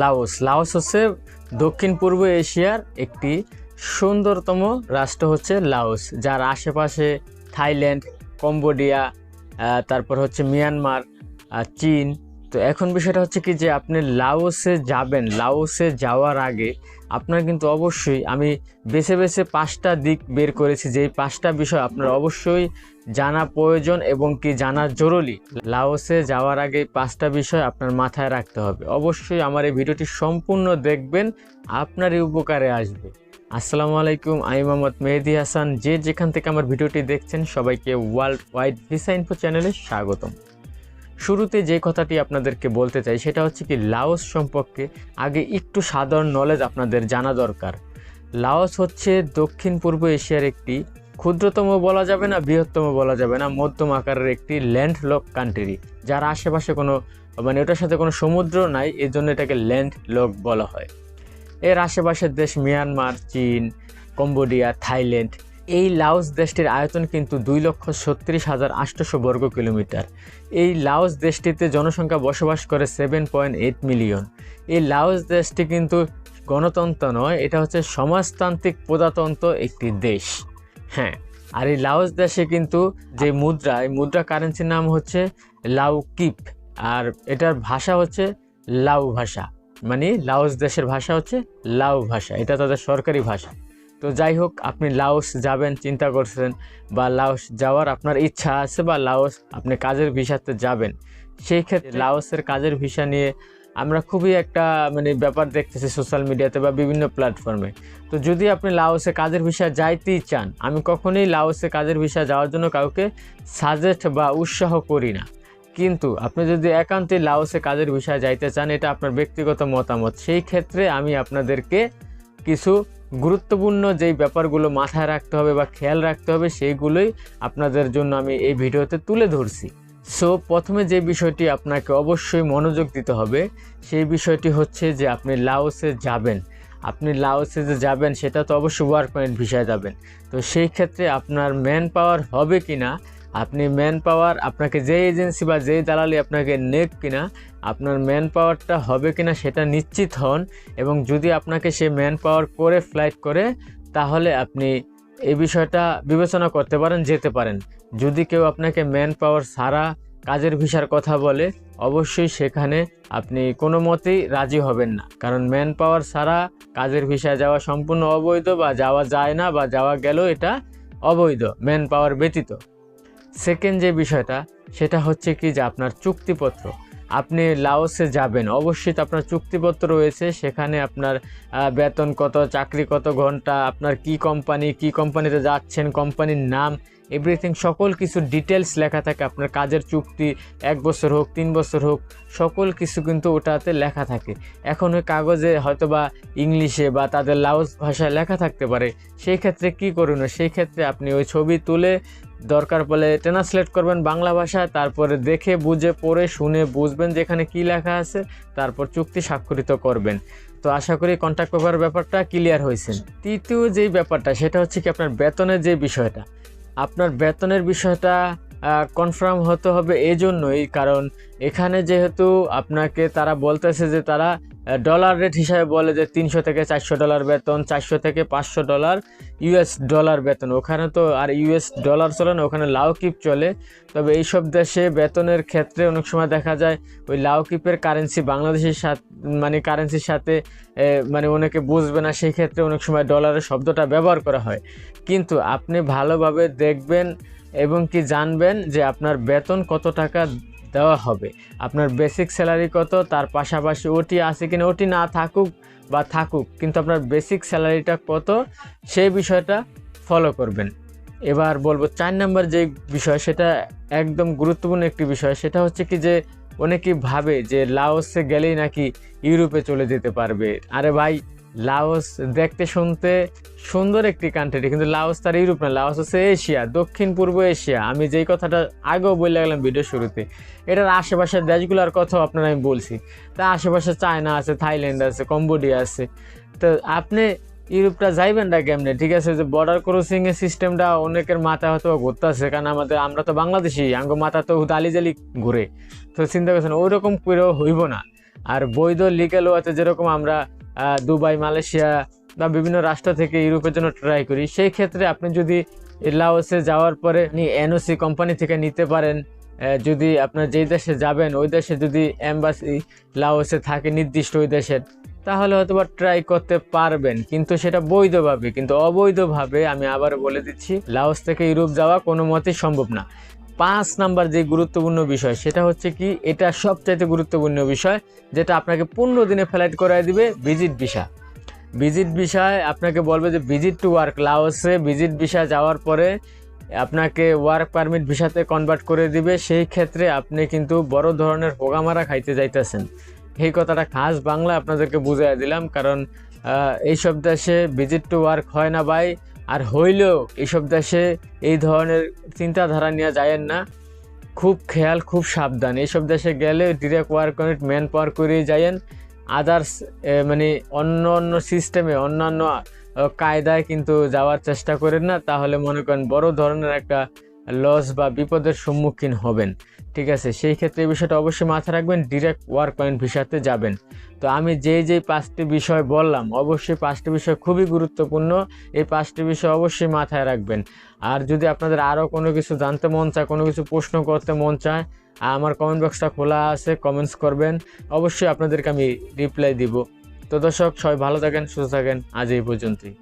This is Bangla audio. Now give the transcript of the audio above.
লাওস। লাওস হচ্ছে দক্ষিণ পূর্ব এশিয়ার একটি সুন্দরতম রাষ্ট্র হচ্ছে লাওস, যার আশেপাশে থাইল্যান্ড, কম্বোডিয়া তারপর হচ্ছে মিয়ানমার চীন তো এখন বিষয়টা হচ্ছে কি যে আপনি লাওসে যাবেন, লাওসে যাওয়ার আগে আপনার কিন্তু অবশ্যই আমি বেছে বেছে পাঁচটা দিক বের করেছি যে পাঁচটা বিষয় আপনার অবশ্যই জানা প্রয়োজন এবং কি জানা জরুরি। লাওসে যাওয়ার আগে পাঁচটা বিষয় আপনার মাথায় রাখতে হবে। অবশ্যই আমার এই ভিডিওটি সম্পূর্ণ দেখবেন, আপনারই উপকারে আসবে। আসসালামু আলাইকুম, আমি মোহাম্মদ মেহেদি হাসান। যে যেখান থেকে আমার ভিডিওটি দেখছেন, সবাইকে ওয়ার্ল্ড ওয়াইড ভিসা ইনফো চ্যানেলে স্বাগতম। শুরুতে যে কথাটি আপনাদেরকে বলতে চাই, সেটা হচ্ছে কি লাওস সম্পর্কে আগে একটু সাধারণ নলেজ আপনাদের জানা দরকার। লাওস হচ্ছে দক্ষিণ পূর্ব এশিয়ার একটি ক্ষুদ্রতম বলা যাবে না, বৃহত্তম বলা যাবে না, মধ্যম আকারের একটি ল্যান্ড লক কান্ট্রি যার আশেপাশে কোনো মানে ওটার সাথে কোনো সমুদ্র নাই এই জন্য এটাকে ল্যান্ড লক বলা হয়। এর আশেপাশের দেশ মিয়ানমার, চীন, কম্বোডিয়া, থাইল্যান্ড এই লাওস দেশটির আয়তন কিন্তু দুই লক্ষ ছত্রিশ হাজার আটশোশো বর্গ কিলোমিটার। এই লাওস দেশটিতে জনসংখ্যা বসবাস করে সেভেন পয়েন্ট এইট মিলিয়ন এই লাওস দেশটি কিন্তু গণতন্ত্র নয়, এটা হচ্ছে সমাজতান্ত্রিক প্রজাতন্ত্র একটি দেশ। হ্যাঁ আর এই লাওস দেশে কিন্তু যে মুদ্রা, এই মুদ্রা কারেন্সির নাম হচ্ছে লাউ কিপ, আর এটার ভাষা হচ্ছে লাউ ভাষা। মানে লাওস দেশের ভাষা হচ্ছে লাউ ভাষা, এটা তাদের সরকারি ভাষা। তো যাই হোক আপনি লাওস যাবেন চিন্তা করছেন বা লাওস যাওয়ার আপনার ইচ্ছা আছে বা লাওস আপনি কাজের ভিসাতে যাবেন। সেই ক্ষেত্রে লাওসের কাজের ভিসা নিয়ে আমরা খুবই একটা মানে ব্যাপার দেখতেছি সোশ্যাল মিডিয়াতে বা বিভিন্ন প্ল্যাটফর্মে তো যদি আপনি লাওসে কাজের ভিসা যাইতেই চান আমি কখনোই লাওসে কাজের ভিসা যাওয়ার জন্য কাউকে সাজেস্ট বা উৎসাহ করি না। কিন্তু আপনি যদি একান্তই লাওসে কাজের বিষয়ে যাইতে চান এটা আপনার ব্যক্তিগত মতামত। সেই ক্ষেত্রে আমি আপনাদেরকে কিছু গুরুত্বপূর্ণ যেই ব্যাপারগুলো মাথায় রাখতে হবে বা খেয়াল রাখতে হবে, সেইগুলোই আপনাদের জন্য আমি এই ভিডিওতে তুলে ধরছি। সো প্রথমে যে বিষয়টি আপনাকে অবশ্যই মনোযোগ দিতে হবে, সেই বিষয়টি হচ্ছে যে আপনি লাওসে যাবেন। আপনি লাওসে যে যাবেন, সেটা তো অবশ্যই ওয়ার্ক পয়েন্ট ভিসায় যাবেন। তো সেই ক্ষেত্রে আপনার ম্যান পাওয়ার হবে কি না আপনি ম্যান পাওয়ার আপনাকে যে এজেন্সি বা যেই দালালি আপনাকে নেক কিনা, আপনার ম্যান পাওয়ারটা হবে কিনা সেটা নিশ্চিত হন এবং যদি আপনাকে সে ম্যান পাওয়ার করে ফ্লাইট করে, তাহলে আপনি এই বিষয়টা বিবেচনা করতে পারেন, যেতে পারেন। যদি কেউ আপনাকে ম্যান পাওয়ার ছাড়া কাজের ভিসার কথা বলে, অবশ্যই সেখানে আপনি কোনো মতেই রাজি হবেন না। কারণ ম্যান পাওয়ার ছাড়া কাজের ভিসা যাওয়া সম্পূর্ণ অবৈধ বা যাওয়া যায় না বা যাওয়া গেলেও এটা অবৈধ ম্যান পাওয়ার ব্যতীত। সেকেন্ড যে বিষয়টা, সেটা হচ্ছে কি যে আপনার চুক্তিপত্র। আপনি লাওসে যাবেন, অবশ্যই তো আপনার চুক্তিপত্র রয়েছে, সেখানে আপনার বেতন কত, চাকরি কত ঘণ্টা, আপনার কি কোম্পানি, কি কোম্পানিতে যাচ্ছেন, কোম্পানির নাম এভরিথিং সকল কিছু ডিটেলস লেখা থাকে আপনার কাজের চুক্তি এক বছর হোক তিন বছর হোক সকল কিছু কিন্তু ওটাতে লেখা থাকে। এখন ওই কাগজে হয়তো বা ইংলিশে বা তাদের লাউস ভাষায় লেখা থাকতে পারে। সেই ক্ষেত্রে কি করুন? সেই ক্ষেত্রে আপনি ওই ছবি তুলে দরকার পড়লে ট্রান্সলেট করবেন বাংলা ভাষায় তারপরে দেখে বুঝে পড়ে শুনে বুঝবেন যে এখানে কী লেখা আছে তারপর চুক্তি স্বাক্ষরিত করবেন। তো আশা করি কন্ট্যাক্ট পেপার ব্যাপারটা ক্লিয়ার হয়েছে। তৃতীয় যেই ব্যাপারটা সেটা হচ্ছে কি আপনার বেতনের যে বিষয়টা। আপনার বেতনের বিষয়টা কনফার্ম হতে হবে এই জন্যই কারণ এখানে যেহেতু আপনাকে তারা বলতেছে যে তারা ডলার রেট হিসাবে বলে যে তিনশো থেকে চারশো ডলার বেতন, চারশো থেকে পাঁচশো ডলার ইউএস ডলার বেতন। ওখানে তো আর ইউএস ডলার চলে না, ওখানে লাউকিপ চলে। তবে এইসব দেশে বেতনের ক্ষেত্রে অনেক সময় দেখা যায়, ওই লাউকিপের কারেন্সি বাংলাদেশের সাথে মানে কারেন্সির সাথে মানে অনেকে বুঝবে না, সেই ক্ষেত্রে অনেক সময় ডলারের শব্দটা ব্যবহার করা হয়। কিন্তু আপনি ভালোভাবে দেখবেন এবং কি জানবেন যে আপনার বেতন কত টাকা দেওয়া হবে? আপনার বেসিক স্যালারি কত? তার পাশাপাশি ওটি আছে কিনা? ওটি না থাকুক বা থাকুক, কিন্তু আপনার বেসিক স্যালারিটা কত? সেই বিষয়টা ফলো করবেন। এবার বলব, চার নাম্বার যে বিষয়, সেটা একদম গুরুত্বপূর্ণ একটি বিষয়, সেটা হচ্ছে কি যে অনেকেই ভাবে যে লাওসে গেলেই নাকি ইউরোপে চলে যেতে পারবে। আরে ভাই লাওস দেখতে শুনতে সুন্দর একটি কান্ট্রি কিন্তু লাওস তার ইউরোপ না, লাওস হচ্ছে এশিয়া, দক্ষিণ পূর্ব এশিয়া। আমি যেই কথাটা আগেও বলে গেলাম ভিডিও শুরুতে, এটার আশেপাশের দেশগুলোর কথাও আপনারা আমি বলছি। তা আশেপাশে চায়না আছে, থাইল্যান্ড আছে, কম্বোডিয়া আছে। তো আপনি ইউরোপটা যাইবেন না কেমনে? ঠিক আছে যে বর্ডার ক্রসিংয়ের সিস্টেমটা অনেকের মাথা হয়তো ঘুরতেছে, কারণ আমাদের, আমরা তো বাংলাদেশি, আঙ্গ মাথা তো দালি জালি ঘুরে। তো চিন্তা করছেন ওই রকম করেও হইব না। আর বৈধ লিগ্যাল ওয়াতে যেরকম আমরা দুবাই, মালয়েশিয়া বা বিভিন্ন রাষ্ট্র থেকে ইউরোপের জন্য ট্রাই করি। সেই ক্ষেত্রে আপনি যদি লাওসে যাওয়ার পরে এনওসি কোম্পানি থেকে নিতে পারেন যদি আপনার যেই দেশে যাবেন, ওই দেশে যদি অ্যাম্বাসি লাওসে থাকে নির্দিষ্ট ওই দেশের, তাহলে হয়তো বা ট্রাই করতে পারবেন। কিন্তু সেটা বৈধভাবে, কিন্তু অবৈধভাবে আমি আবার বলে দিচ্ছি, লাওস থেকে ইউরোপ যাওয়া কোনো মতেই সম্ভব না। পাঁচ নাম্বার যে গুরুত্বপূর্ণ বিষয়, সেটা হচ্ছে কি, এটা সবচাইতে গুরুত্বপূর্ণ বিষয় যেটা আপনাকে পনেরো দিনে ফ্লাইট করায় দিবে ভিজিট ভিসা। ভিজিট ভিসায় আপনাকে বলবে যে ভিজিট টু ওয়ার্ক লাওসে, ভিজিট ভিসা যাওয়ার পরে আপনাকে ওয়ার্ক পারমিট ভিসাতে কনভার্ট করে দিবে। সেই ক্ষেত্রে আপনি কিন্তু বড় ধরনের হোগামারা খাইতে যাইতেছেন। এই কথাটা খাস বাংলা আপনাদেরকে বুঝাই দিলাম, কারণ এইসব দেশে ভিজিট টু ওয়ার্ক হয় না ভাই। আর হইলেও এইসব দেশে এই ধরনের চিন্তাধারা নিয়ে যায়েন না। খুব খেয়াল, খুব সাবধান। এইসব দেশে গেলে direct work permit manpower করেই যায়েন। আদার্স মানে অন্য অন্য সিস্টেমে অন্যান্য কায়দায় কিন্তু যাওয়ার চেষ্টা করেন না। তাহলে মনে করেন বড় ধরনের একটা লস বা বিপদের সম্মুখীন হবেন। ঠিক আছে? সেই ক্ষেত্রে এই বিষয়টা অবশ্যই মাথায় রাখবেন ডিরেক্ট ওয়ার্ক পয়েন্ট ভিসাতে যাবেন। তো আমি যেই যেই পাঁচটি বিষয় বললাম, অবশ্যই পাঁচটি বিষয় খুবই গুরুত্বপূর্ণ। এই পাঁচটি বিষয় অবশ্যই মাথায় রাখবেন। আর যদি আপনাদের আরও কোনো কিছু জানতে মন চায়, কোনো কিছু প্রশ্ন করতে মন চায়, আমার কমেন্ট বক্সটা খোলা আছে কমেন্টস করবেন। অবশ্যই আপনাদেরকে আমি রিপ্লাই দিব। তো দর্শক, সবাই ভালো থাকেন, সুস্থ থাকেন। আজ এই পর্যন্তই।